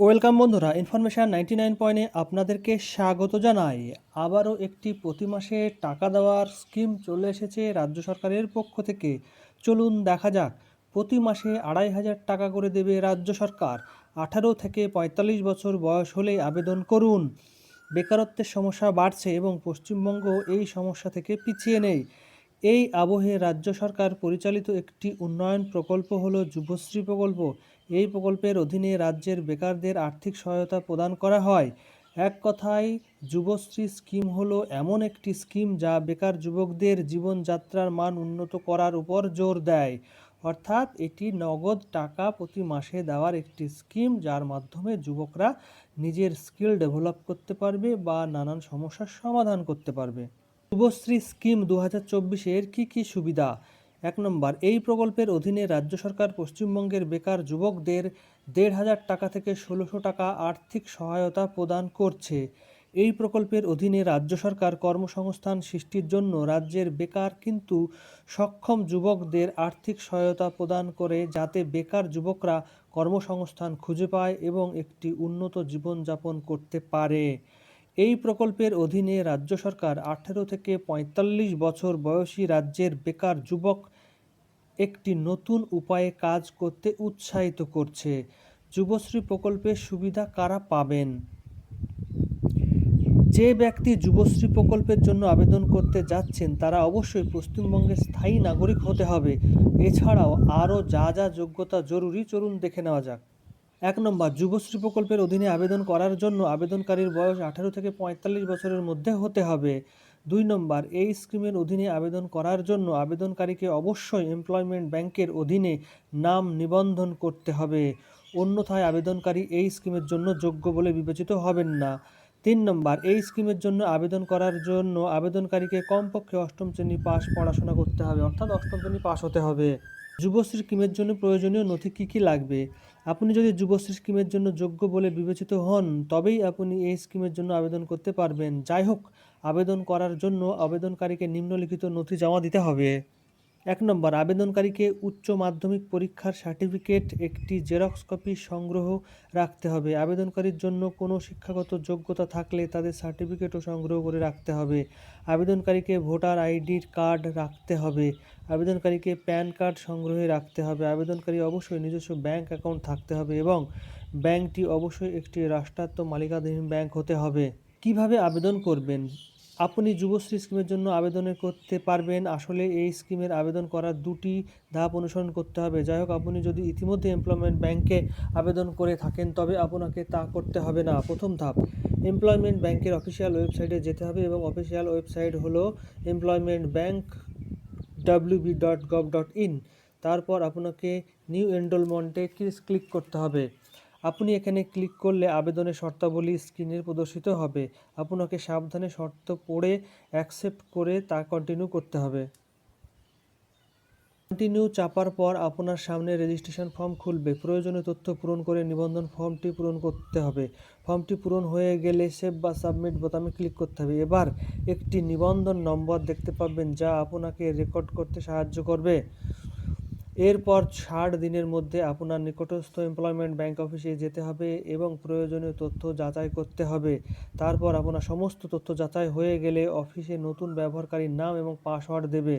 Welcome বন্ধুরা, information ninety nine পয়েন্টে আপনাদেরকে স্বাগত জানাই। আবারও একটি প্রতি মাসে টাকা দেওয়ার স্কিম চলে এসেছে রাজ্য সরকারের পক্ষ থেকে। চলুন দেখা যাক, প্রতি মাসে আড়াই হাজার টাকা করে দেবে রাজ্য সরকার। আঠারো থেকে পঁয়তাল্লিশ বছর বয়স হলে আবেদন করুন। বেকারত্বের সমস্যা বাড়ছে এবং পশ্চিমবঙ্গ এই সমস্যা থেকে পিছিয়ে নেই। এই আবহে রাজ্য সরকার পরিচালিত একটি উন্নয়ন প্রকল্প হল যুবশ্রী প্রকল্প। এই প্রকল্পের অধীনে রাজ্যের বেকারদের আর্থিক সহায়তা প্রদান করা হয়। এক কথায়, যুবশ্রী স্কিম হলো এমন একটি স্কিম যা বেকার যুবকদের জীবনযাত্রার মান উন্নত করার উপর জোর দেয়। অর্থাৎ, এটি নগদ টাকা প্রতি মাসে দেওয়ার একটি স্কিম যার মাধ্যমে যুবকরা নিজের স্কিল ডেভেলপ করতে পারবে বা নানান সমস্যার সমাধান করতে পারবে। যুবশ্রী স্কিম দু হাজার চব্বিশের কী কী সুবিধা? এক নম্বর, এই প্রকল্পের অধীনে রাজ্য সরকার পশ্চিমবঙ্গের বেকার যুবকদের দেড় হাজার টাকা থেকে ষোলোশো টাকা আর্থিক সহায়তা প্রদান করছে। এই প্রকল্পের অধীনে রাজ্য সরকার কর্মসংস্থান সৃষ্টির জন্য রাজ্যের বেকার কিন্তু সক্ষম যুবকদের আর্থিক সহায়তা প্রদান করে যাতে বেকার যুবকরা কর্মসংস্থান খুঁজে পায় এবং একটি উন্নত জীবনযাপন করতে পারে। এই প্রকল্পের অধীনে রাজ্য সরকার আঠেরো থেকে পঁয়তাল্লিশ বছর বয়সী রাজ্যের বেকার যুবক একটি নতুন উপায়ে কাজ করতে উৎসাহিত করছে। যুবশ্রী প্রকল্পের সুবিধা কারা পাবেন? যে ব্যক্তি যুবশ্রী প্রকল্পের জন্য আবেদন করতে যাচ্ছেন, তারা অবশ্যই পশ্চিমবঙ্গের স্থায়ী নাগরিক হতে হবে। এছাড়াও আরও যা যা যোগ্যতা জরুরি, চলুন দেখে নেওয়া যাক। এক নম্বর, যুবশ্রী প্রকল্পের অধীনে আবেদন করার জন্য আবেদনকারীর বয়স আঠারো থেকে পঁয়তাল্লিশ বছরের মধ্যে হতে হবে। দুই নম্বর, এই স্কিমের অধীনে আবেদন করার জন্য আবেদনকারীকে অবশ্যই এমপ্লয়মেন্ট ব্যাংকের অধীনে নাম নিবন্ধন করতে হবে। অন্যথায় আবেদনকারী এই স্কিমের জন্য যোগ্য বলে বিবেচিত হবেন না। তিন নম্বর, এই স্কিমের জন্য আবেদন করার জন্য আবেদনকারীকে কমপক্ষে অষ্টম শ্রেণি পাস পড়াশোনা করতে হবে, অর্থাৎ অষ্টম শ্রেণি পাস হতে হবে। যুবশ্রী স্কিমের জন্য প্রয়োজনীয় নথি কী কী লাগবে? আপনি যদি যুবশ্রী স্কিমের জন্য যোগ্য বলে বিবেচিত হন, তবেই আপনি এই স্কিমের জন্য আবেদন করতে পারবেন। যাই হোক, আবেদন করার জন্য আবেদনকারীকে নিম্নলিখিত নথি জমা দিতে হবে। এক নম্বর, আবেদনকারীকে উচ্চ মাধ্যমিক পরীক্ষার সার্টিফিকেট, একটি জেরক্স কপি সংগ্রহ রাখতে হবে। আবেদনকারীর জন্য কোনো শিক্ষাগত যোগ্যতা থাকলে তাদের সার্টিফিকেটও সংগ্রহ করে রাখতে হবে। আবেদনকারীকে ভোটার আইডির কার্ড রাখতে হবে। আবেদনকারীকে প্যান কার্ড সংগ্রহে রাখতে হবে। আবেদনকারী অবশ্যই নিজস্ব ব্যাংক অ্যাকাউন্ট থাকতে হবে এবং ব্যাংকটি অবশ্যই একটি রাষ্ট্রায়ত্ত মালিকাধীন ব্যাংক হতে হবে। কীভাবে আবেদন করবেন? আপনি যুবশ্রী স্কিমের জন্য আবেদন করতে পারবেন। আসলে এই স্কিমের আবেদন করার দুটি ধাপ অনুসরণ করতে হবে। যাই হোক, আপনি যদি ইতিমধ্যে এমপ্লয়মেন্ট ব্যাংকে আবেদন করে থাকেন, তবে আপনাকে তা করতে হবে না। প্রথম ধাপ এমপ্লয়মেন্ট ব্যাংকের অফিসিয়াল ওয়েবসাইটে যেতে হবে এবং অফিসিয়াল ওয়েবসাইট হলো employment bank WB dot gov dot in তারপর আপনাকে নিউ এনরোলমেন্টে ক্লিক করতে হবে। আপনি এখানে ক্লিক করলে আবেদনের শর্তাবলী স্ক্রিনে প্রদর্শিত হবে। আপনাকে সাবধানে শর্ত পড়ে অ্যাকসেপ্ট করে তা কন্টিনিউ করতে হবে। কন্টিনিউ চাপার পর আপনার সামনে রেজিস্ট্রেশন ফর্ম খুলবে। প্রয়োজনীয় তথ্য পূরণ করে নিবন্ধন ফর্মটি পূরণ করতে হবে। ফর্মটি পূরণ হয়ে গেলে সেভ বা সাবমিট বোতামে ক্লিক করতে হবে। এবার একটি নিবন্ধন নম্বর দেখতে পাবেন যা আপনাকে রেকর্ড করতে সাহায্য করবে। এরপর ষাট দিনের মধ্যে আপনার নিকটস্থ এমপ্লয়মেন্ট ব্যাংক অফিসে যেতে হবে এবং প্রয়োজনীয় তথ্য যাচাই করতে হবে। তারপর আপনার সমস্ত তথ্য যাচাই হয়ে গেলে অফিসে নতুন ব্যবহারকারীর নাম এবং পাসওয়ার্ড দেবে।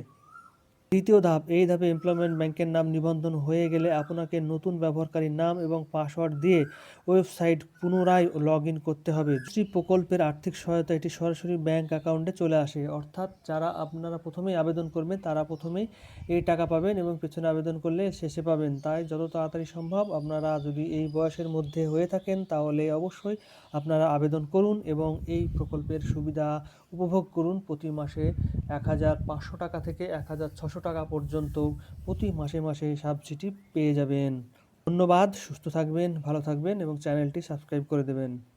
দ্বিতীয় ধাপ, এই ধাপে এমপ্লয়মেন্ট ব্যাংকের নাম নিবন্ধন হয়ে গেলে আপনাকে নতুন ব্যবহারকারীর নাম এবং পাসওয়ার্ড দিয়ে ওয়েবসাইট পুনরায় লগ করতে হবে। শ্রী প্রকল্পের আর্থিক সহায়তা এটি সরাসরি ব্যাংক অ্যাকাউন্টে চলে আসে। অর্থাৎ যারা আপনারা প্রথমেই আবেদন করবেন, তারা প্রথমেই এই টাকা পাবেন এবং পেছনে আবেদন করলে শেষে পাবেন। তাই যত তাড়াতাড়ি সম্ভব আপনারা যদি এই বয়সের মধ্যে হয়ে থাকেন, তাহলে অবশ্যই আপনারা আবেদন করুন এবং এই প্রকল্পের সুবিধা উপভোগ করুন। প্রতি মাসে এক হাজার পাঁচশো টাকা থেকে এক হাজার ছশো টাকা পর্যন্ত প্রতি মাসে মাসে সাবসিডি পেয়ে যাবেন। ধন্যবাদ, সুস্থ থাকবেন, ভালো থাকবেন এবং চ্যানেলটি সাবস্ক্রাইব করে দেবেন।